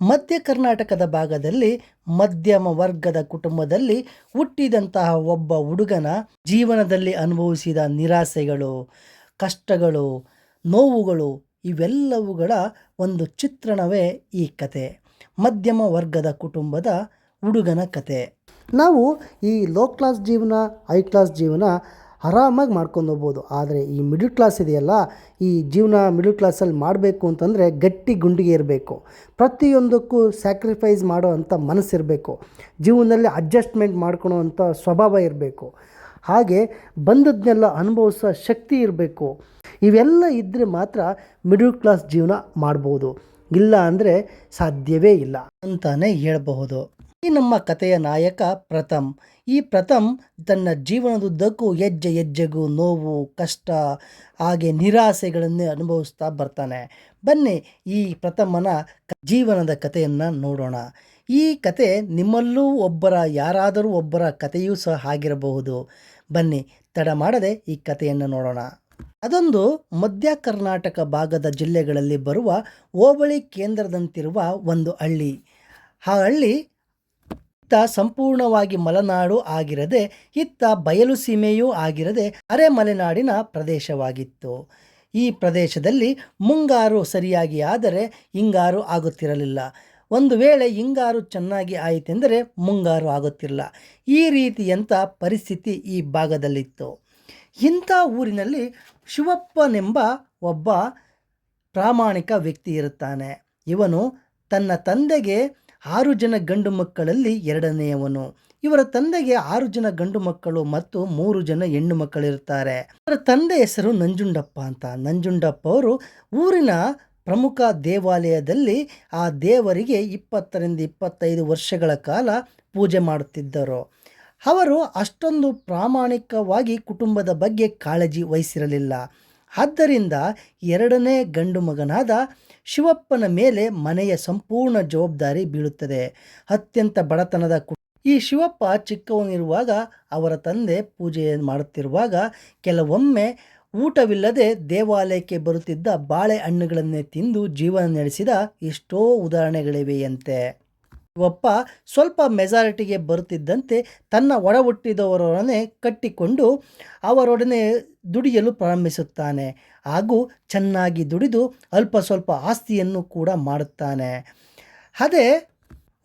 ಮಧ್ಯ ಕರ್ನಾಟಕದ ಭಾಗದಲ್ಲಿ ಮಧ್ಯಮ ವರ್ಗದ ಕುಟುಂಬದಲ್ಲಿ ಹುಟ್ಟಿದಂತಹ ಒಬ್ಬ ಹುಡುಗನ ಜೀವನದಲ್ಲಿ ಅನುಭವಿಸಿದ ನಿರಾಸೆಗಳು, ಕಷ್ಟಗಳು, ನೋವುಗಳು ಇವೆಲ್ಲವುಗಳ ಒಂದು ಚಿತ್ರಣವೇ ಈ ಕತೆ. ಮಧ್ಯಮ ವರ್ಗದ ಕುಟುಂಬದ ಹುಡುಗನ ಕತೆ. ನಾವು ಈ ಲೋ ಕ್ಲಾಸ್ ಜೀವನ ಹೈ ಕ್ಲಾಸ್ ಜೀವನ ಆರಾಮಾಗಿ ಮಾಡ್ಕೊಂಡು ಹೋಗ್ಬೋದು. ಆದರೆ ಈ ಮಿಡಲ್ ಕ್ಲಾಸ್ ಇದೆಯಲ್ಲ, ಈ ಜೀವನ ಮಿಡಲ್ ಕ್ಲಾಸಲ್ಲಿ ಮಾಡಬೇಕು ಅಂತಂದರೆ ಗಟ್ಟಿ ಗುಂಡಿಗೆ ಇರಬೇಕು. ಪ್ರತಿಯೊಂದಕ್ಕೂ ಸ್ಯಾಕ್ರಿಫೈಸ್ ಮಾಡೋ ಅಂಥ ಮನಸ್ಸಿರಬೇಕು. ಜೀವನದಲ್ಲಿ ಅಡ್ಜಸ್ಟ್ಮೆಂಟ್ ಮಾಡ್ಕೊಳೋ ಅಂಥ ಸ್ವಭಾವ ಇರಬೇಕು. ಹಾಗೆ ಬಂದದ್ದನ್ನೆಲ್ಲ ಅನುಭವಿಸೋ ಶಕ್ತಿ ಇರಬೇಕು. ಇವೆಲ್ಲ ಇದ್ದರೆ ಮಾತ್ರ ಮಿಡಲ್ ಕ್ಲಾಸ್ ಜೀವನ ಮಾಡ್ಬೋದು. ಇಲ್ಲ ಅಂದರೆ ಸಾಧ್ಯವೇ ಇಲ್ಲ ಅಂತಲೇ ಹೇಳಬಹುದು. ಈ ನಮ್ಮ ಕಥೆಯ ನಾಯಕ ಪ್ರಥಮ್. ಈ ಪ್ರಥಮ್ ತನ್ನ ಜೀವನದುದ್ದಕ್ಕೂ ಹೆಜ್ಜೆ ಹೆಜ್ಜೆಗೂ ನೋವು, ಕಷ್ಟ, ಹಾಗೆ ನಿರಾಸೆಗಳನ್ನೇ ಅನುಭವಿಸ್ತಾ ಬರ್ತಾನೆ. ಬನ್ನಿ ಈ ಪ್ರಥಮನ ಜೀವನದ ಕಥೆಯನ್ನು ನೋಡೋಣ. ಈ ಕತೆ ನಿಮ್ಮಲ್ಲೂ ಒಬ್ಬರ, ಯಾರಾದರೂ ಒಬ್ಬರ ಕಥೆಯೂ ಸಹ ಆಗಿರಬಹುದು. ಬನ್ನಿ ತಡ ಮಾಡದೆ ಈ ಕಥೆಯನ್ನು ನೋಡೋಣ. ಅದೊಂದು ಮಧ್ಯ ಕರ್ನಾಟಕ ಭಾಗದ ಜಿಲ್ಲೆಗಳಲ್ಲಿ ಬರುವ ಹೋಬಳಿ ಕೇಂದ್ರದಂತಿರುವ ಒಂದು ಹಳ್ಳಿ. ಆ ಹಳ್ಳಿ ಇತ್ತ ಸಂಪೂರ್ಣವಾಗಿ ಮಲೆನಾಡು ಆಗಿರದೆ ಇತ್ತ ಬಯಲು ಸೀಮೆಯೂ ಆಗಿರದೆ ಅರೆ ಮಲೆನಾಡಿನ ಪ್ರದೇಶವಾಗಿತ್ತು. ಈ ಪ್ರದೇಶದಲ್ಲಿ ಮುಂಗಾರು ಸರಿಯಾಗಿ ಆದರೆ ಹಿಂಗಾರು ಆಗುತ್ತಿರಲಿಲ್ಲ. ಒಂದು ವೇಳೆ ಹಿಂಗಾರು ಚೆನ್ನಾಗಿ ಆಯಿತೆಂದರೆ ಮುಂಗಾರು ಆಗುತ್ತಿರಲ್ಲ ಈ ರೀತಿಯಂಥ ಪರಿಸ್ಥಿತಿ ಈ ಭಾಗದಲ್ಲಿತ್ತು. ಇಂಥ ಊರಿನಲ್ಲಿ ಶಿವಪ್ಪನೆಂಬ ಒಬ್ಬ ಪ್ರಾಮಾಣಿಕ ವ್ಯಕ್ತಿ ಇರುತ್ತಾನೆ. ಇವನು ತನ್ನ ತಂದೆಗೆ ಆರು ಜನ ಗಂಡು ಮಕ್ಕಳಲ್ಲಿ ಎರಡನೆಯವನು ಇವರ ತಂದೆಗೆ ಆರು ಜನ ಗಂಡು ಮಕ್ಕಳು ಮತ್ತು ಮೂರು ಜನ ಹೆಣ್ಣು ಮಕ್ಕಳಿರುತ್ತಾರೆ. ಇವರ ತಂದೆ ಹೆಸರು ನಂಜುಂಡಪ್ಪ ಅಂತ. ನಂಜುಂಡಪ್ಪ ಅವರು ಊರಿನ ಪ್ರಮುಖ ದೇವಾಲಯದಲ್ಲಿ ಆ ದೇವರಿಗೆ ಇಪ್ಪತ್ತರಿಂದ ಇಪ್ಪತ್ತೈದು ವರ್ಷಗಳ ಕಾಲ ಪೂಜೆ ಮಾಡುತ್ತಿದ್ದರು. ಅವರು ಅಷ್ಟೊಂದು ಪ್ರಾಮಾಣಿಕವಾಗಿ ಕುಟುಂಬದ ಬಗ್ಗೆ ಕಾಳಜಿ ವಹಿಸಿರಲಿಲ್ಲ. ಆದ್ದರಿಂದ ಎರಡನೇ ಗಂಡು ಮಗನಾದ ಶಿವಪ್ಪನ ಮೇಲೆ ಮನೆಯ ಸಂಪೂರ್ಣ ಜವಾಬ್ದಾರಿ ಬೀಳುತ್ತದೆ. ಅತ್ಯಂತ ಬಡತನದ ಕು ಈ ಶಿವಪ್ಪ ಚಿಕ್ಕವನಿರುವಾಗ ಅವರ ತಂದೆ ಪೂಜೆ ಮಾಡುತ್ತಿರುವಾಗ ಕೆಲವೊಮ್ಮೆ ಊಟವಿಲ್ಲದೆ ದೇವಾಲಯಕ್ಕೆ ಬರುತ್ತಿದ್ದ ಬಾಳೆಹಣ್ಣುಗಳನ್ನೇ ತಿಂದು ಜೀವನ ನಡೆಸಿದ ಎಷ್ಟೋ ಉದಾಹರಣೆಗಳಿವೆಯಂತೆ. ಶಿವಪ್ಪ ಸ್ವಲ್ಪ ಮೆಜಾರಿಟಿಗೆ ಬರುತ್ತಿದ್ದಂತೆ ತನ್ನ ಒಡಹುಟ್ಟಿದವರೊಡನೆ ಕಟ್ಟಿಕೊಂಡು ಅವರೊಡನೆ ದುಡಿಯಲು ಪ್ರಾರಂಭಿಸುತ್ತಾನೆ. ಹಾಗೂ ಚೆನ್ನಾಗಿ ದುಡಿದು ಅಲ್ಪ ಸ್ವಲ್ಪ ಆಸ್ತಿಯನ್ನು ಕೂಡ ಮಾಡುತ್ತಾನೆ. ಅದೇ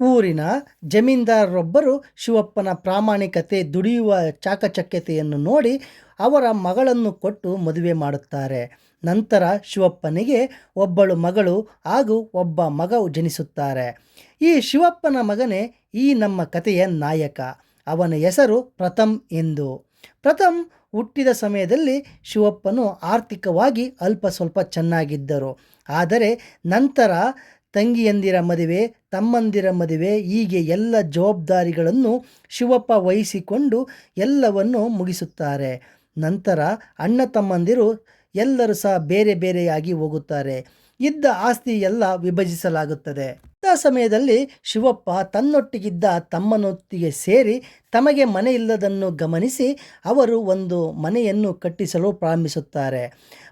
ಊರಿನ ಜಮೀನ್ದಾರರೊಬ್ಬರು ಶಿವಪ್ಪನ ಪ್ರಾಮಾಣಿಕತೆ ದುಡಿಯುವ ಚಾಕಚಕ್ಯತೆಯನ್ನು ನೋಡಿ ಅವರ ಮಗಳನ್ನು ಕೊಟ್ಟು ಮದುವೆ ಮಾಡುತ್ತಾರೆ. ನಂತರ ಶಿವಪ್ಪನಿಗೆ ಒಬ್ಬಳು ಮಗಳು ಹಾಗೂ ಒಬ್ಬ ಮಗ ಜನಿಸುತ್ತಾರೆ. ಈ ಶಿವಪ್ಪನ ಮಗನೇ ಈ ನಮ್ಮ ಕಥೆಯ ನಾಯಕ. ಅವನ ಹೆಸರು ಪ್ರಥಮ್ ಎಂದು. ಪ್ರಥಮ್ ಹುಟ್ಟಿದ ಸಮಯದಲ್ಲಿ ಶಿವಪ್ಪನು ಆರ್ಥಿಕವಾಗಿ ಅಲ್ಪ ಸ್ವಲ್ಪ ಚೆನ್ನಾಗಿದ್ದರು. ಆದರೆ ನಂತರ ತಂಗಿಯಂದಿರ ಮದುವೆ, ತಮ್ಮಂದಿರ ಮದುವೆ, ಹೀಗೆ ಎಲ್ಲ ಜವಾಬ್ದಾರಿಗಳನ್ನು ಶಿವಪ್ಪ ವಹಿಸಿಕೊಂಡು ಎಲ್ಲವನ್ನು ಮುಗಿಸುತ್ತಾರೆ. ನಂತರ ಅಣ್ಣ ತಮ್ಮಂದಿರು ಎಲ್ಲರೂ ಸಹ ಬೇರೆ ಬೇರೆಯಾಗಿ ಹೋಗುತ್ತಾರೆ. ಇದ್ದ ಆಸ್ತಿ ಎಲ್ಲ ವಿಭಜಿಸಲಾಗುತ್ತದೆ. ಇಂಥ ಸಮಯದಲ್ಲಿ ಶಿವಪ್ಪ ತನ್ನೊಟ್ಟಿಗಿದ್ದ ತಮ್ಮನೊಟ್ಟಿಗೆ ಸೇರಿ ತಮಗೆ ಮನೆ ಇಲ್ಲದನ್ನು ಗಮನಿಸಿ ಅವರು ಒಂದು ಮನೆಯನ್ನು ಕಟ್ಟಿಸಲು ಪ್ರಾರಂಭಿಸುತ್ತಾರೆ.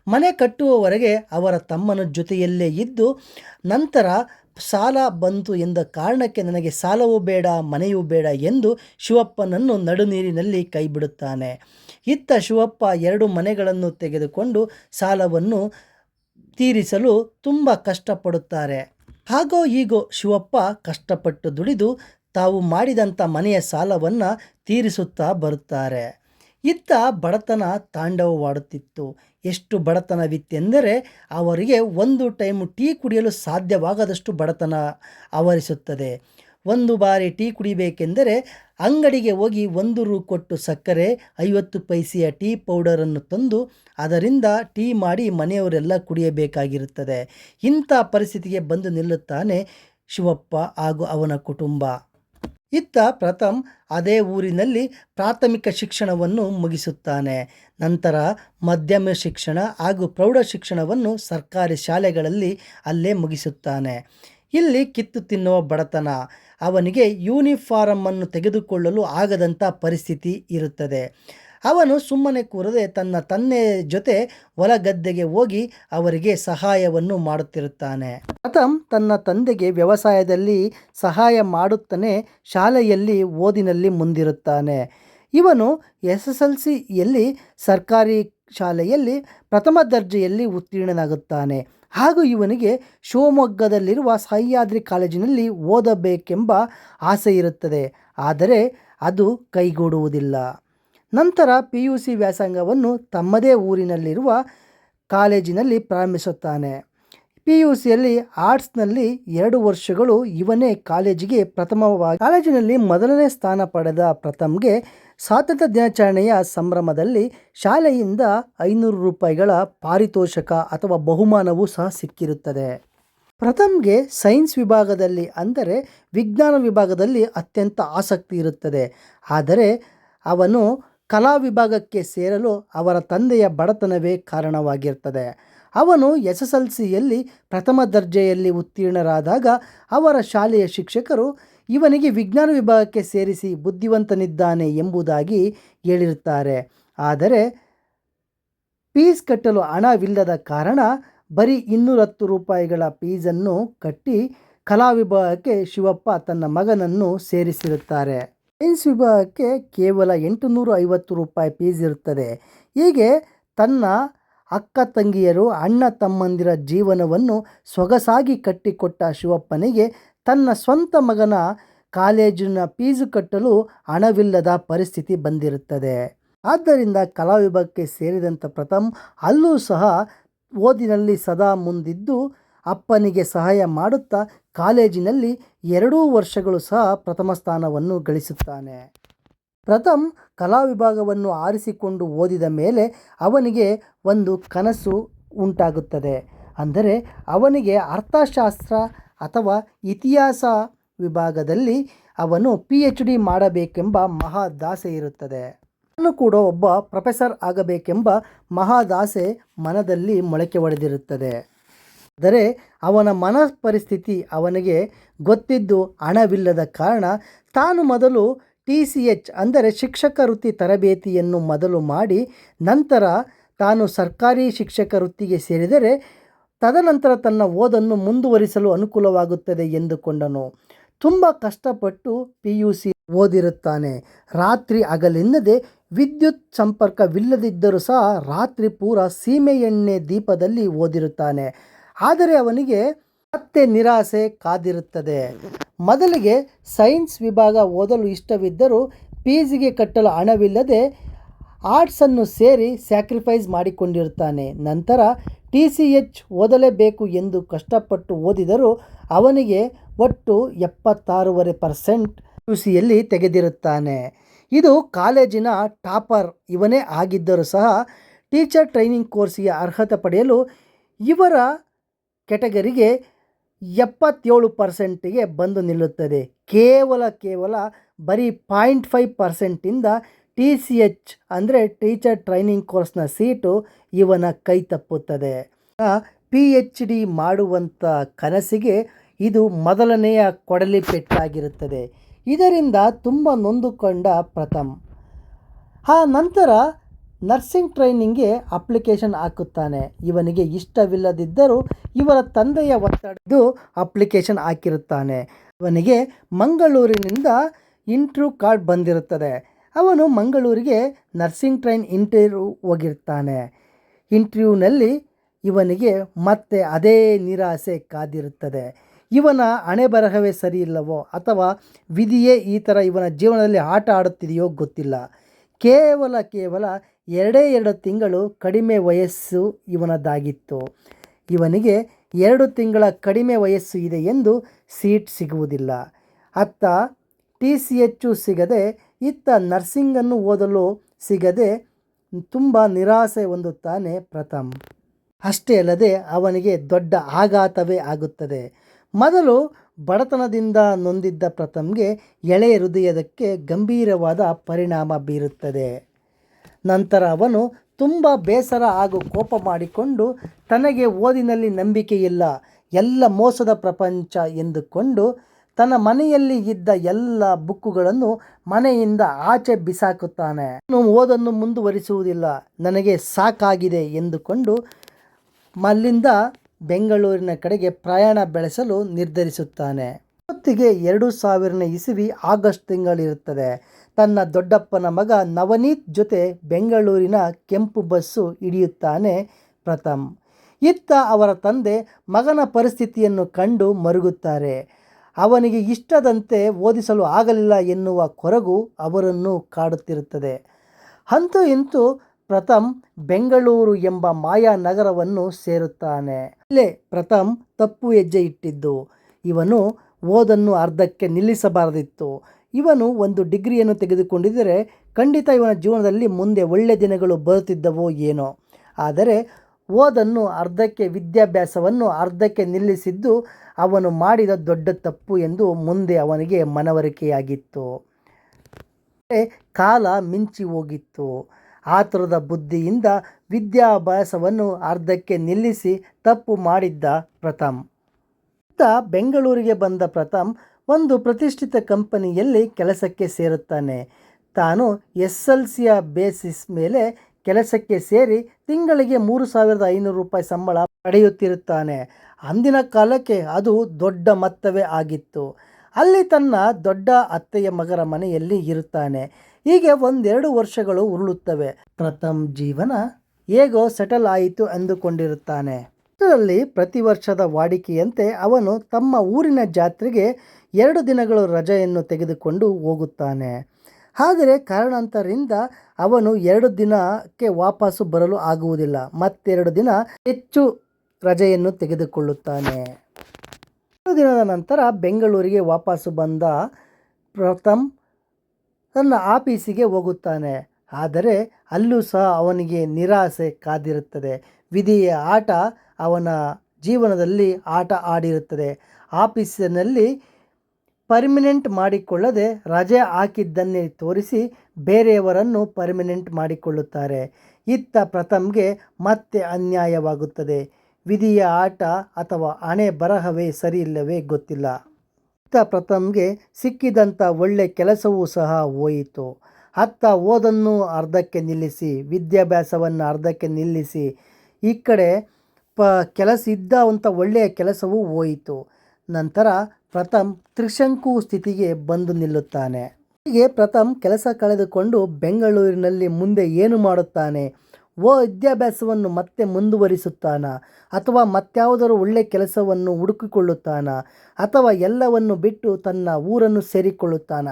ಮನೆ ಕಟ್ಟುವವರೆಗೆ ಅವರ ತಮ್ಮನ ಜೊತೆಯಲ್ಲೇ ಇದ್ದು ನಂತರ ಸಾಲ ಬಂತು ಎಂದ ಕಾರಣಕ್ಕೆ ನನಗೆ ಸಾಲವೂ ಬೇಡ, ಮನೆಯೂ ಬೇಡ ಎಂದು ಶಿವಪ್ಪನನ್ನು ನಡುನೀರಿನಲ್ಲಿ ಕೈಬಿಡುತ್ತಾನೆ. ಇತ್ತ ಶಿವಪ್ಪ ಎರಡು ಮನೆಗಳನ್ನು ತೆಗೆದುಕೊಂಡು ಸಾಲವನ್ನು ತೀರಿಸಲು ತುಂಬ ಕಷ್ಟಪಡುತ್ತಾರೆ. ಹಾಗೋ ಹೀಗೋ ಶಿವಪ್ಪ ಕಷ್ಟಪಟ್ಟು ದುಡಿದು ತಾವು ಮಾಡಿದಂಥ ಮನೆಯ ಸಾಲವನ್ನು ತೀರಿಸುತ್ತಾ ಬರುತ್ತಾರೆ. ಇತ್ತ ಬಡತನ ತಾಂಡವವಾಡುತ್ತಿತ್ತು. ಎಷ್ಟು ಬಡತನವಿತ್ತೆಂದರೆ ಅವರಿಗೆ ಒಂದು ಟೈಮು ಟೀ ಕುಡಿಯಲು ಸಾಧ್ಯವಾಗದಷ್ಟು ಬಡತನ ಆವರಿಸುತ್ತದೆ. ಒಂದು ಬಾರಿ ಟೀ ಕುಡಿಬೇಕೆಂದರೆ ಅಂಗಡಿಗೆ ಹೋಗಿ ಒಂದು ರೂ ಕೊಟ್ಟು ಸಕ್ಕರೆ, ಐವತ್ತು ಪೈಸೆಯ ಟೀ ಪೌಡರನ್ನು ತಂದು ಅದರಿಂದ ಟೀ ಮಾಡಿ ಮನೆಯವರೆಲ್ಲ ಕುಡಿಯಬೇಕಾಗಿರುತ್ತದೆ. ಇಂಥ ಪರಿಸ್ಥಿತಿಗೆ ಬಂದು ನಿಲ್ಲುತ್ತಾನೆ ಶಿವಪ್ಪ ಹಾಗೂ ಅವನ ಕುಟುಂಬ. ಇತ್ತ ಪ್ರಥಮ್ ಅದೇ ಊರಿನಲ್ಲಿ ಪ್ರಾಥಮಿಕ ಶಿಕ್ಷಣವನ್ನು ಮುಗಿಸುತ್ತಾನೆ. ನಂತರ ಮಧ್ಯಮ ಶಿಕ್ಷಣ ಹಾಗೂ ಪ್ರೌಢ ಶಿಕ್ಷಣವನ್ನು ಸರ್ಕಾರಿ ಶಾಲೆಗಳಲ್ಲಿ ಅಲ್ಲೇ ಮುಗಿಸುತ್ತಾನೆ. ಇಲ್ಲಿ ಕಿತ್ತು ತಿನ್ನುವ ಬಡತನ. ಅವನಿಗೆ ಯೂನಿಫಾರಮನ್ನು ತೆಗೆದುಕೊಳ್ಳಲು ಆಗದಂಥ ಪರಿಸ್ಥಿತಿ ಇರುತ್ತದೆ. ಅವನು ಸುಮ್ಮನೆ ಕೂರದೆ ತನ್ನ ತಂದೆಯ ಜೊತೆ ಹೊಲ ಗದ್ದೆಗೆ ಹೋಗಿ ಅವರಿಗೆ ಸಹಾಯವನ್ನು ಮಾಡುತ್ತಿರುತ್ತಾನೆ. ಪ್ರಥಮ್ ತನ್ನ ತಂದೆಗೆ ವ್ಯವಸಾಯದಲ್ಲಿ ಸಹಾಯ ಮಾಡುತ್ತಾನೆ, ಶಾಲೆಯಲ್ಲಿ ಓದಿನಲ್ಲಿ ಮುಂದಿರುತ್ತಾನೆ. ಇವನು ಎಸ್ ಎಸ್ ಎಲ್ ಸಿಯಲ್ಲಿ ಸರ್ಕಾರಿ ಶಾಲೆಯಲ್ಲಿ ಪ್ರಥಮ ದರ್ಜೆಯಲ್ಲಿ ಉತ್ತೀರ್ಣನಾಗುತ್ತಾನೆ. ಹಾಗೂ ಇವನಿಗೆ ಶಿವಮೊಗ್ಗದಲ್ಲಿರುವ ಸಹ್ಯಾದ್ರಿ ಕಾಲೇಜಿನಲ್ಲಿ ಓದಬೇಕೆಂಬ ಆಸೆ ಇರುತ್ತದೆ. ಆದರೆ ಅದು ಕೈಗೂಡುವುದಿಲ್ಲ. ನಂತರ ಪಿ ಯು ಸಿ ವ್ಯಾಸಂಗವನ್ನು ತಮ್ಮದೇ ಊರಿನಲ್ಲಿರುವ ಕಾಲೇಜಿನಲ್ಲಿ ಪ್ರಾರಂಭಿಸುತ್ತಾನೆ. ಪಿ ಯು ಸಿಯಲ್ಲಿ ಆರ್ಟ್ಸ್ನಲ್ಲಿ ಎರಡು ವರ್ಷಗಳು ಇವನೇ ಕಾಲೇಜಿಗೆ ಪ್ರಥಮವಾಗಿ ಕಾಲೇಜಿನಲ್ಲಿ ಮೊದಲನೇ ಸ್ಥಾನ ಪಡೆದ ಪ್ರಥಮ್ಗೆ ಸ್ವಾತಂತ್ರ್ಯ ದಿನಾಚರಣೆಯ ಸಂಭ್ರಮದಲ್ಲಿ ಶಾಲೆಯಿಂದ ಐನೂರು ರೂಪಾಯಿಗಳ ಪಾರಿತೋಷಕ ಅಥವಾ ಬಹುಮಾನವೂ ಸಹ ಸಿಕ್ಕಿರುತ್ತದೆ. ಪ್ರಥಮ್ಗೆ ಸೈನ್ಸ್ ವಿಭಾಗದಲ್ಲಿ ಅಂದರೆ ವಿಜ್ಞಾನ ವಿಭಾಗದಲ್ಲಿ ಅತ್ಯಂತ ಆಸಕ್ತಿ ಇರುತ್ತದೆ. ಆದರೆ ಅವನು ಕಲಾ ವಿಭಾಗಕ್ಕೆ ಸೇರಲು ಅವರ ತಂದೆಯ ಬಡತನವೇ ಕಾರಣವಾಗಿರ್ತದೆ. ಅವನು ಎಸ್ ಎಸ್ ಎಲ್ ಸಿಯಲ್ಲಿ ಪ್ರಥಮ ದರ್ಜೆಯಲ್ಲಿ ಉತ್ತೀರ್ಣರಾದಾಗ ಅವರ ಶಾಲೆಯ ಶಿಕ್ಷಕರು ಇವನಿಗೆ ವಿಜ್ಞಾನ ವಿಭಾಗಕ್ಕೆ ಸೇರಿಸಿ ಬುದ್ಧಿವಂತನಿದ್ದಾನೆ ಎಂಬುದಾಗಿ ಹೇಳಿರುತ್ತಾರೆ. ಆದರೆ ಫೀಸ್ ಕಟ್ಟಲು ಹಣವಿಲ್ಲದ ಕಾರಣ ಬರೀ ಇನ್ನೂರತ್ತು ರೂಪಾಯಿಗಳ ಫೀಸನ್ನು ಕಟ್ಟಿ ಕಲಾ ವಿಭಾಗಕ್ಕೆ ಶಿವಪ್ಪ ತನ್ನ ಮಗನನ್ನು ಸೇರಿಸಿರುತ್ತಾರೆ. ಸೈನ್ಸ್ ವಿಭಾಗಕ್ಕೆ ಕೇವಲ ಎಂಟುನೂರ ಐವತ್ತು ರೂಪಾಯಿ ಫೀಸ್ ಇರುತ್ತದೆ. ಹೀಗೆ ತನ್ನ ಅಕ್ಕ ತಂಗಿಯರು ಅಣ್ಣ ತಮ್ಮಂದಿರ ಜೀವನವನ್ನು ಸೊಗಸಾಗಿ ಕಟ್ಟಿಕೊಟ್ಟ ಶಿವಪ್ಪನಿಗೆ ತನ್ನ ಸ್ವಂತ ಮಗನ ಕಾಲೇಜಿನ ಫೀಸು ಕಟ್ಟಲು ಹಣವಿಲ್ಲದ ಪರಿಸ್ಥಿತಿ ಬಂದಿರುತ್ತದೆ. ಆದ್ದರಿಂದ ಕಲಾ ವಿಭಾಗಕ್ಕೆ ಸೇರಿದಂಥ ಪ್ರಥಮ್ ಅಲ್ಲೂ ಸಹ ಓದಿನಲ್ಲಿ ಸದಾ ಮುಂದಿದ್ದು, ಅಪ್ಪನಿಗೆ ಸಹಾಯ ಮಾಡುತ್ತಾ ಕಾಲೇಜಿನಲ್ಲಿ ಎರಡೂ ವರ್ಷಗಳು ಸಹ ಪ್ರಥಮ ಸ್ಥಾನವನ್ನು ಗಳಿಸುತ್ತಾನೆ. ಪ್ರಥಮ್ ಕಲಾ ವಿಭಾಗವನ್ನು ಆರಿಸಿಕೊಂಡು ಓದಿದ ಮೇಲೆ ಅವನಿಗೆ ಒಂದು ಕನಸು ಉಂಟಾಗುತ್ತದೆ. ಅಂದರೆ ಅವನಿಗೆ ಅರ್ಥಶಾಸ್ತ್ರ ಅಥವಾ ಇತಿಹಾಸ ವಿಭಾಗದಲ್ಲಿ ಅವನು ಪಿ ಎಚ್ ಡಿ ಮಾಡಬೇಕೆಂಬ ಮಹಾದಾಸೆ ಇರುತ್ತದೆ. ನಾನು ಕೂಡ ಒಬ್ಬ ಪ್ರೊಫೆಸರ್ ಆಗಬೇಕೆಂಬ ಮಹಾದಾಸೆ ಮನದಲ್ಲಿ ಮೊಳಕೆ ಒಡೆದಿರುತ್ತದೆ. ಆದರೆ ಅವನ ಮನ ಪರಿಸ್ಥಿತಿ ಅವನಿಗೆ ಗೊತ್ತಿದ್ದು ಹಣವಿಲ್ಲದ ಕಾರಣ ತಾನು ಮೊದಲು ಟಿ ಸಿ ಎಚ್ ಅಂದರೆ ಶಿಕ್ಷಕ ವೃತ್ತಿ ತರಬೇತಿಯನ್ನು ಮೊದಲು ಮಾಡಿ ನಂತರ ತಾನು ಸರ್ಕಾರಿ ಶಿಕ್ಷಕ ವೃತ್ತಿಗೆ ಸೇರಿದರೆ ತದನಂತರ ತನ್ನ ಓದನ್ನು ಮುಂದುವರಿಸಲು ಅನುಕೂಲವಾಗುತ್ತದೆ ಎಂದುಕೊಂಡನು. ತುಂಬ ಕಷ್ಟಪಟ್ಟು ಪಿ ಯು ಸಿ ಓದಿರುತ್ತಾನೆ. ರಾತ್ರಿ ಹಗಲೆನ್ನದೆ ವಿದ್ಯುತ್ ಸಂಪರ್ಕವಿಲ್ಲದಿದ್ದರೂ ಸಹ ರಾತ್ರಿ ಪೂರ ಸೀಮೆ ಎಣ್ಣೆ ದೀಪದಲ್ಲಿ ಓದಿರುತ್ತಾನೆ. ಆದರೆ ಅವನಿಗೆ ಮತ್ತೆ ನಿರಾಸೆ ಕಾದಿರುತ್ತದೆ. ಮೊದಲಿಗೆ ಸೈನ್ಸ್ ವಿಭಾಗ ಓದಲು ಇಷ್ಟವಿದ್ದರೂ ಫೀಸಿಗೆ ಕಟ್ಟಲು ಹಣವಿಲ್ಲದೆ ಆರ್ಟ್ಸನ್ನು ಸೇರಿ ಸ್ಯಾಕ್ರಿಫೈಸ್ ಮಾಡಿಕೊಂಡಿರುತ್ತಾನೆ. ನಂತರ ಟಿ ಸಿ ಎಚ್ ಓದಲೇಬೇಕು ಎಂದು ಕಷ್ಟಪಟ್ಟು ಓದಿದರೂ ಅವನಿಗೆ ಒಟ್ಟು ಎಪ್ಪತ್ತಾರೂವರೆ ಪರ್ಸೆಂಟ್ ಯು ಸಿಯಲ್ಲಿ ತೆಗೆದಿರುತ್ತಾನೆ. ಇದು ಕಾಲೇಜಿನ ಟಾಪರ್, ಇವನೇ ಆಗಿದ್ದರೂ ಸಹ ಟೀಚರ್ ಟ್ರೈನಿಂಗ್ ಕೋರ್ಸಿಗೆ ಅರ್ಹತೆ ಪಡೆಯಲು ಇವರ ಕೆಟಗರಿಗೆ ಎಪ್ಪತ್ತೇಳು ಪರ್ಸೆಂಟಿಗೆ ಬಂದು ನಿಲ್ಲುತ್ತದೆ. ಕೇವಲ ಕೇವಲ ಬರೀ ಪಾಯಿಂಟ್ ಫೈವ್ ಪರ್ಸೆಂಟಿಂದ ಟಿ ಸಿ ಎಚ್ ಅಂದರೆ ಟೀಚರ್ ಟ್ರೈನಿಂಗ್ ಕೋರ್ಸ್ನ ಸೀಟು ಇವನ ಕೈ ತಪ್ಪುತ್ತದೆ. ಪಿ ಎಚ್ ಡಿ ಮಾಡುವಂಥ ಕನಸಿಗೆ ಇದು ಮೊದಲನೆಯ ಕೊಡಲಿ ಪೆಟ್ಟಾಗಿರುತ್ತದೆ. ಇದರಿಂದ ತುಂಬ ನೊಂದುಕೊಂಡ ಪ್ರಥಮ್. ಆ ನಂತರ ನರ್ಸಿಂಗ್ ಟ್ರೈನಿಂಗ್ಗೆ ಅಪ್ಲಿಕೇಶನ್ ಹಾಕುತ್ತಾನೆ. ಇವನಿಗೆ ಇಷ್ಟವಿಲ್ಲದಿದ್ದರೂ ಇವರ ತಂದೆಯ ಒತ್ತಡದ್ದು ಅಪ್ಲಿಕೇಶನ್ ಹಾಕಿರುತ್ತಾನೆ. ಇವನಿಗೆ ಮಂಗಳೂರಿನಿಂದ ಇಂಟ್ರ್ಯೂ ಕಾರ್ಡ್ ಬಂದಿರುತ್ತದೆ. ಅವನು ಮಂಗಳೂರಿಗೆ ನರ್ಸಿಂಗ್ ಟ್ರೈನ್ ಇಂಟರ್ವ್ಯೂ ಹೋಗಿರ್ತಾನೆ. ಇಂಟರ್ವ್ಯೂನಲ್ಲಿ ಇವನಿಗೆ ಮತ್ತೆ ಅದೇ ನಿರಾಸೆ ಕಾದಿರುತ್ತದೆ. ಇವನ ಹಣೆ ಬರಹವೇ ಸರಿ ಇಲ್ಲವೋ ಅಥವಾ ವಿಧಿಯೇ ಈ ಥರ ಇವನ ಜೀವನದಲ್ಲಿ ಆಟ ಆಡುತ್ತಿದೆಯೋ ಗೊತ್ತಿಲ್ಲ. ಕೇವಲ ಕೇವಲ ಎರಡೇ ಎರಡು ತಿಂಗಳು ಕಡಿಮೆ ವಯಸ್ಸು ಇವನದ್ದಾಗಿತ್ತು ಇವನಿಗೆ ಎರಡು ತಿಂಗಳ ಕಡಿಮೆ ವಯಸ್ಸು ಇದೆ ಎಂದು ಸೀಟ್ ಸಿಗುವುದಿಲ್ಲ. ಅತ್ತ ಟಿ ಸಿ ಎಚ್ಚು ಸಿಗದೆ ಇತ್ತ ನರ್ಸಿಂಗನ್ನು ಓದಲು ಸಿಗದೆ ತುಂಬ ನಿರಾಸೆ ಹೊಂದುತ್ತಾನೆ ಪ್ರಥಮ್. ಅಷ್ಟೇ ಅಲ್ಲದೆ ಅವನಿಗೆ ದೊಡ್ಡ ಆಘಾತವೇ ಆಗುತ್ತದೆ. ಮೊದಲು ಬಡತನದಿಂದ ನೊಂದಿದ್ದ ಪ್ರಥಮ್ಗೆ ಎಳೆ ಹೃದಯದಕ್ಕೆ ಗಂಭೀರವಾದ ಪರಿಣಾಮ ಬೀರುತ್ತದೆ. ನಂತರ ಅವನು ತುಂಬ ಬೇಸರ ಹಾಗೂ ಕೋಪ ಮಾಡಿಕೊಂಡು ತನಗೆ ಓದಿನಲ್ಲಿ ನಂಬಿಕೆ ಇಲ್ಲ ಎಲ್ಲ ಮೋಸದ ಪ್ರಪಂಚ ಎಂದುಕೊಂಡು ತನ್ನ ಮನೆಯಲ್ಲಿ ಇದ್ದ ಎಲ್ಲ ಬುಕ್ಕುಗಳನ್ನು ಮನೆಯಿಂದ ಆಚೆ ಬಿಸಾಕುತ್ತಾನೆ. ನಾನು ಓದನ್ನು ಮುಂದುವರಿಸುವುದಿಲ್ಲ. ನನಗೆ ಸಾಕಾಗಿದೆ ಎಂದುಕೊಂಡು ಅಲ್ಲಿಂದ ಬೆಂಗಳೂರಿನ ಕಡೆಗೆ ಪ್ರಯಾಣ ಬೆಳೆಸಲು ನಿರ್ಧರಿಸುತ್ತಾನೆ. ಹೊತ್ತಿಗೆ ಎರಡು ಸಾವಿರನೇ ಇಸವಿ ಆಗಸ್ಟ್ ತಿಂಗಳಿರುತ್ತದೆ. ತನ್ನ ದೊಡ್ಡಪ್ಪನ ಮಗ ನವನೀತ್ ಜೊತೆ ಬೆಂಗಳೂರಿನ ಕೆಂಪು ಬಸ್ಸು ಹಿಡಿಯುತ್ತಾನೆ ಪ್ರಥಮ್. ಇತ್ತ ಅವರ ತಂದೆ ಮಗನ ಪರಿಸ್ಥಿತಿಯನ್ನು ಕಂಡು ಮರುಗುತ್ತಾರೆ. ಅವನಿಗೆ ಇಷ್ಟದಂತೆ ಓದಿಸಲು ಆಗಲಿಲ್ಲ ಎನ್ನುವ ಕೊರಗು ಅವರನ್ನು ಕಾಡುತ್ತಿರುತ್ತದೆ. ಅಂತೂ ಇಂತೂ ಪ್ರಥಮ್ ಬೆಂಗಳೂರು ಎಂಬ ಮಾಯಾ ನಗರವನ್ನು ಸೇರುತ್ತಾನೆ. ಇಲ್ಲೇ ಪ್ರಥಮ್ ತಪ್ಪು ಹೆಜ್ಜೆ ಇಟ್ಟಿದ್ದು. ಇವನು ಓದನ್ನು ಅರ್ಧಕ್ಕೆ ನಿಲ್ಲಿಸಬಾರದಿತ್ತು. ಇವನು ಒಂದು ಡಿಗ್ರಿಯನ್ನು ತೆಗೆದುಕೊಂಡಿದ್ದರೆ ಖಂಡಿತ ಇವನ ಜೀವನದಲ್ಲಿ ಮುಂದೆ ಒಳ್ಳೆಯ ದಿನಗಳು ಬರುತ್ತಿದ್ದವೋ ಏನೋ. ಆದರೆ ಓದನ್ನು ಅರ್ಧಕ್ಕೆ ವಿದ್ಯಾಭ್ಯಾಸವನ್ನು ಅರ್ಧಕ್ಕೆ ನಿಲ್ಲಿಸಿದ್ದು ಅವನು ಮಾಡಿದ ದೊಡ್ಡ ತಪ್ಪು ಎಂದು ಮುಂದೆ ಅವನಿಗೆ ಮನವರಿಕೆಯಾಗಿತ್ತು. ಕಾಲ ಮಿಂಚಿ ಹೋಗಿತ್ತು. ಆತುರದ ಬುದ್ಧಿಯಿಂದ ವಿದ್ಯಾಭ್ಯಾಸವನ್ನು ಅರ್ಧಕ್ಕೆ ನಿಲ್ಲಿಸಿ ತಪ್ಪು ಮಾಡಿದ್ದ ಪ್ರಥಮ್. ಇತ್ತ ಬೆಂಗಳೂರಿಗೆ ಬಂದ ಪ್ರಥಮ್ ಒಂದು ಪ್ರತಿಷ್ಠಿತ ಕಂಪನಿಯಲ್ಲಿ ಕೆಲಸಕ್ಕೆ ಸೇರುತ್ತಾನೆ. ತಾನು ಎಸ್ ಎಲ್ ಸಿಯ ಬೇಸಿಸ್ ಮೇಲೆ ಕೆಲಸಕ್ಕೆ ಸೇರಿ ತಿಂಗಳಿಗೆ ಮೂರು ಸಾವಿರದ ಐನೂರು ರೂಪಾಯಿ ಸಂಬಳ ಪಡೆಯುತ್ತಿರುತ್ತಾನೆ. ಅಂದಿನ ಕಾಲಕ್ಕೆ ಅದು ದೊಡ್ಡ ಮೊತ್ತವೇ ಆಗಿತ್ತು. ಅಲ್ಲಿ ತನ್ನ ದೊಡ್ಡ ಅತ್ತೆಯ ಮಗರ ಮನೆಯಲ್ಲಿ ಇರುತ್ತಾನೆ. ಹೀಗೆ ಒಂದೆರಡು ವರ್ಷಗಳು ಉರುಳುತ್ತವೆ. ಪ್ರಥಮ್ ಜೀವನ ಹೇಗೋ ಸೆಟಲ್ ಆಯಿತು ಅಂದುಕೊಂಡಿರುತ್ತಾನೆ ಇದರಲ್ಲಿ ಪ್ರತಿ ವರ್ಷದ ವಾಡಿಕೆಯಂತೆ ಅವನು ತಮ್ಮ ಊರಿನ ಜಾತ್ರೆಗೆ ಎರಡು ದಿನಗಳು ರಜೆಯನ್ನು ತೆಗೆದುಕೊಂಡು ಹೋಗುತ್ತಾನೆ. ಆದರೆ ಕಾರಣಾಂತರಿಂದ ಅವನು ಎರಡು ದಿನಕ್ಕೆ ವಾಪಸ್ಸು ಬರಲು ಆಗುವುದಿಲ್ಲ. ಮತ್ತೆರಡು ದಿನ ಹೆಚ್ಚು ರಜೆಯನ್ನು ತೆಗೆದುಕೊಳ್ಳುತ್ತಾನೆ. ಎರಡು ದಿನದ ನಂತರ ಬೆಂಗಳೂರಿಗೆ ವಾಪಸ್ಸು ಬಂದ ಪ್ರಥಮ್ ತನ್ನ ಆಫೀಸಿಗೆ ಹೋಗುತ್ತಾನೆ. ಆದರೆ ಅಲ್ಲೂ ಸಹ ಅವನಿಗೆ ನಿರಾಸೆ ಕಾದಿರುತ್ತದೆ. ವಿಧಿಯ ಆಟ ಅವನ ಜೀವನದಲ್ಲಿ ಆಟ ಆಡಿರುತ್ತದೆ. ಆಫೀಸಿನಲ್ಲಿ ಪರ್ಮಿನೆಂಟ್ ಮಾಡಿಕೊಳ್ಳದೆ ರಜೆ ಹಾಕಿದ್ದನ್ನೇ ತೋರಿಸಿ ಬೇರೆಯವರನ್ನು ಪರ್ಮಿನೆಂಟ್ ಮಾಡಿಕೊಳ್ಳುತ್ತಾರೆ. ಇತ್ತ ಪ್ರಥಮ್ಗೆ ಮತ್ತೆ ಅನ್ಯಾಯವಾಗುತ್ತದೆ. ವಿಧಿಯ ಆಟ ಅಥವಾ ಹಣೆ ಬರಹವೇ ಸರಿಯಿಲ್ಲವೇ ಗೊತ್ತಿಲ್ಲ. ಇತ್ತ ಪ್ರಥಮ್ಗೆ ಸಿಕ್ಕಿದಂಥ ಒಳ್ಳೆ ಕೆಲಸವೂ ಸಹ ಹೋಯಿತು. ಅತ್ತ ಓದನ್ನು ಅರ್ಧಕ್ಕೆ ನಿಲ್ಲಿಸಿ, ವಿದ್ಯಾಭ್ಯಾಸವನ್ನು ಅರ್ಧಕ್ಕೆ ನಿಲ್ಲಿಸಿ, ಈ ಕಡೆ ಪ ಕೆಲಸ ಇದ್ದಂಥ ಒಳ್ಳೆಯ ಕೆಲಸವೂ ಹೋಯಿತು. ನಂತರ ಪ್ರಥಮ್ ತ್ರಿಶಂಕು ಸ್ಥಿತಿಗೆ ಬಂದು ನಿಲ್ಲುತ್ತಾನೆ. ಹೀಗೆ ಪ್ರಥಮ್ ಕೆಲಸ ಕಳೆದುಕೊಂಡು ಬೆಂಗಳೂರಿನಲ್ಲಿ ಮುಂದೆ ಏನು ಮಾಡುತ್ತಾನೆ? ಓ ವಿದ್ಯಾಭ್ಯಾಸವನ್ನು ಮತ್ತೆ ಮುಂದುವರಿಸುತ್ತಾನ? ಅಥವಾ ಮತ್ಯಾವುದಾರು ಒಳ್ಳೆಯ ಕೆಲಸವನ್ನು ಹುಡುಕಿಕೊಳ್ಳುತ್ತಾನ? ಅಥವಾ ಎಲ್ಲವನ್ನು ಬಿಟ್ಟು ತನ್ನ ಊರನ್ನು ಸೇರಿಕೊಳ್ಳುತ್ತಾನ?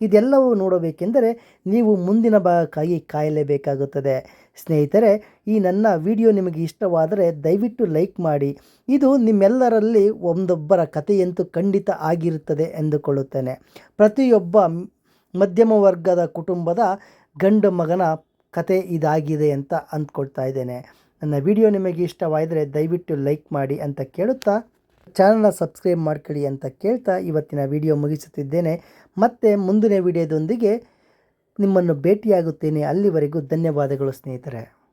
ಇದೆಲ್ಲವೂ ನೋಡಬೇಕೆಂದರೆ ನೀವು ಮುಂದಿನ ಭಾಗಕ್ಕಾಗಿ ಕಾಯಲೇಬೇಕಾಗುತ್ತದೆ. ಸ್ನೇಹಿತರೆ, ಈ ನನ್ನ ವಿಡಿಯೋ ನಿಮಗೆ ಇಷ್ಟವಾದರೆ ದಯವಿಟ್ಟು ಲೈಕ್ ಮಾಡಿ. ಇದು ನಿಮ್ಮೆಲ್ಲರಲ್ಲಿ ಒಂದೊಬ್ಬರ ಕಥೆಯಂತೂ ಖಂಡಿತ ಆಗಿರುತ್ತದೆ ಎಂದುಕೊಳ್ಳುತ್ತೇನೆ. ಪ್ರತಿಯೊಬ್ಬ ಮಧ್ಯಮ ವರ್ಗದ ಕುಟುಂಬದ ಗಂಡು ಮಗನ ಕತೆ ಇದಾಗಿದೆ ಅಂತ ಅಂದ್ಕೊಳ್ತಾ ಇದ್ದೇನೆ. ನನ್ನ ವಿಡಿಯೋ ನಿಮಗೆ ಇಷ್ಟವಾದರೆ ದಯವಿಟ್ಟು ಲೈಕ್ ಮಾಡಿ ಅಂತ ಕೇಳುತ್ತಾ, ಚಾನಲ್ನ ಸಬ್ಸ್ಕ್ರೈಬ್ ಮಾಡ್ಕೊಳ್ಳಿ ಅಂತ ಕೇಳ್ತಾ ಇವತ್ತಿನ ವಿಡಿಯೋ ಮುಗಿಸುತ್ತಿದ್ದೇನೆ. ಮತ್ತೆ ಮುಂದಿನ ವಿಡಿಯೋದೊಂದಿಗೆ ನಿಮ್ಮನ್ನು ಭೇಟಿಯಾಗುತ್ತೇನೆ. ಅಲ್ಲಿವರೆಗೂ ಧನ್ಯವಾದಗಳು ಸ್ನೇಹಿತರೆ.